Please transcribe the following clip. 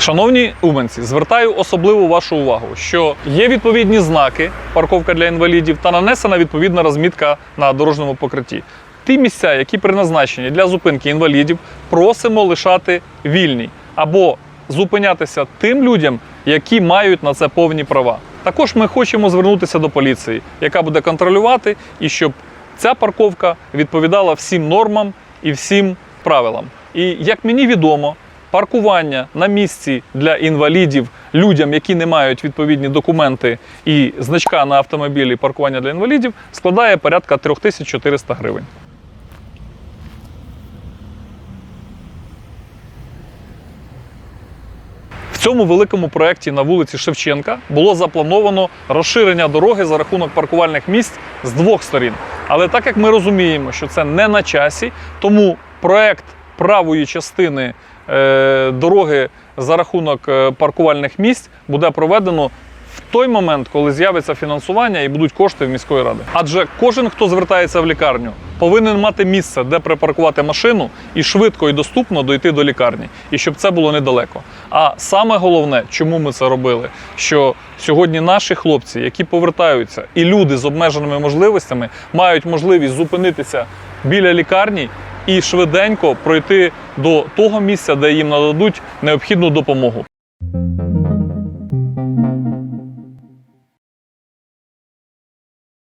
Шановні уманці, звертаю особливу вашу увагу, що є відповідні знаки парковка для інвалідів та нанесена відповідна розмітка на дорожньому покритті. Ті місця, які призначені для зупинки інвалідів, просимо лишати вільні або зупинятися тим людям, які мають на це повні права. Також ми хочемо звернутися до поліції, яка буде контролювати, і щоб ця парковка відповідала всім нормам і всім правилам. І як мені відомо, паркування на місці для інвалідів людям, які не мають відповідні документи і значка на автомобілі паркування для інвалідів, складає порядка 3400 гривень. В цьому великому проєкті на вулиці Шевченка було заплановано розширення дороги за рахунок паркувальних місць з двох сторін. Але так як ми розуміємо, що це не на часі, тому проєкт правої частини дороги за рахунок е, паркувальних місць буде проведено в той момент, коли з'явиться фінансування і будуть кошти в міської ради. Адже кожен, хто звертається в лікарню, повинен мати місце, де припаркувати машину і швидко і доступно дойти до лікарні, і щоб це було недалеко. А саме головне, чому ми це робили, що сьогодні наші хлопці, які повертаються, і люди з обмеженими можливостями мають можливість зупинитися біля лікарні і швиденько пройти до того місця, де їм нададуть необхідну допомогу.